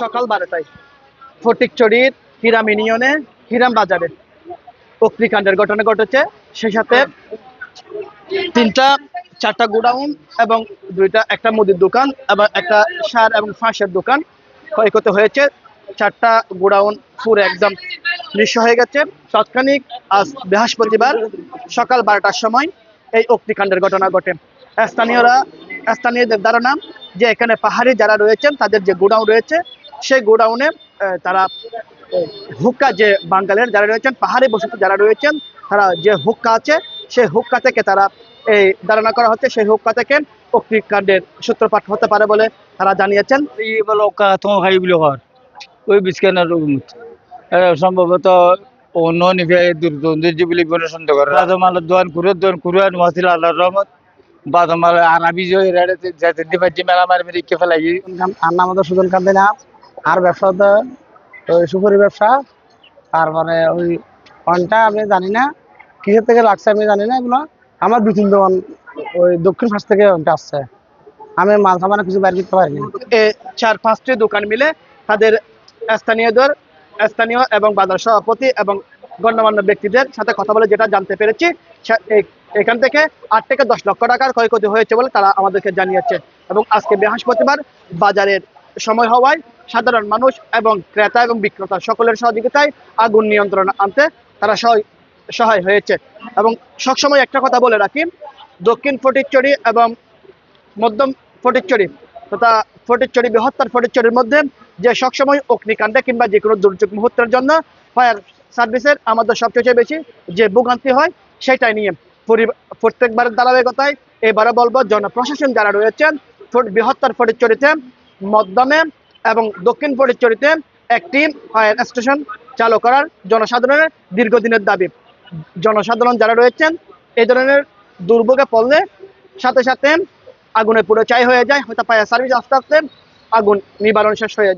সকাল বারোটায়। ফটিকচড়ির হিরাম ইউনিয়নে, হিরাম বাজারে। অগ্নিকাণ্ডের ঘটনা ঘটেছে। সেই সাথে তিনটা, চারটা গোডাউন এবং দুইটা, একটা মুদির দোকান এবং একটা সার এবং ফাঁসের দোকান ক্ষয়ক্ষতি হয়েছে। চারটা গোডাউন পুরো একদম নিঃস্ব হয়ে গেছে। তাৎক্ষণিক আজ বৃহস্পতিবার সকাল বারোটার সময় এই অগ্নিকাণ্ডের ঘটনা ঘটে। স্থানীয়রা, স্থানীয়দের ধারণা যে এখানে পাহাড়ি যারা রয়েছেন, তাদের যে গোডাউন রয়েছে, সেই গোডাউনে তারা হুক্কা যে বাঙ্গালের যারা রয়েছেন, পাহাড়ি বসতি যারা রয়েছেন, তারা যে হুক্কা আছে, সেই হুক্কা থেকে তারা এই ধারণা করা হচ্ছে, সেই হুক্কা থেকে অগ্নিকাণ্ডের সূত্রপাত হতে পারে বলে তারা জানিয়েছেন। ওই বিস্কানের সম্ভবত অন্য নিফে দুর্দুর্জি বুলি কোনো সন্দেহ করে। বাদমাল দোয়ান কুরো দোয়ান কুরুয়ান মহসিল আল্লাহর রহমত। বাদমাল আরবি যে রেড়ে যাতে দিবাজি মেলা মারি মেরি কে ফেলাই। আর নাম আমাদের সুজন কান্দি না। আর ব্যবসা হতো ওই সুপুরি ব্যবসা। তারপরে ওই ফোনটা আমি জানি না। কিসের থেকে লাগছে আমি জানি না এগুলো। আমার দু তিন দোকান ওই দক্ষিণ পাশ থেকে আসছে। আমি মাল সামানা কিছু বাইরে করতে পারিনি। চার পাঁচটি দোকান মিলে তাদের স্থানীয়দের স্থানীয় এবং বাজার সভাপতি এবং গণ্যমান্য ব্যক্তিদের সাথে কথা বলে যেটা জানতে পেরেছি এখান থেকে আট থেকে দশ লক্ষ টাকার ক্ষয়ক্ষতি হয়েছে বলে তারা আমাদেরকে জানিয়েছে। এবং আজকে বৃহস্পতিবার বাজারের সময় হওয়ায় সাধারণ মানুষ এবং ক্রেতা এবং বিক্রেতা সকলের সহযোগিতায় আগুন নিয়ন্ত্রণ আনতে তারা সহায় হয়েছে। এবং সবসময় একটা কথা বলে রাখি, দক্ষিণ ফটিকচুরি এবং মধ্যম ফটিকচুরি তথা ফটিকচুরি বৃহত্তর ফটিকচুরির মধ্যে যে সবসময় অগ্নিকাণ্ডে কিংবা যে কোনো দুর্যোগ মুহূর্তের জন্য ফায়ার সার্ভিসের আমাদের সবচেয়ে বেশি যে ভোগান্তি হয়, সেটাই নিয়ে পরি- প্রত্যেকবারের ধারাবাহিকতায় এবারে বলব, জনপ্রশাসন যারা রয়েছেন বৃহত্তর ফটিকচুরিতে মধ্যমে এবং দক্ষিণ ফটিকচুরিতে একটি ফায়ার স্টেশন চালু করার জনসাধারণের দীর্ঘদিনের দাবি। জনসাধারণ যারা রয়েছেন, এই ধরনের দুর্ভোগে পড়লে সাথে সাথে আগুনে পুরো চাই হয়ে যায়, হয়তো ফায়ার সার্ভিস আস্তে আস্তে আগুন নিবারণ শেষ হয়ে যায়।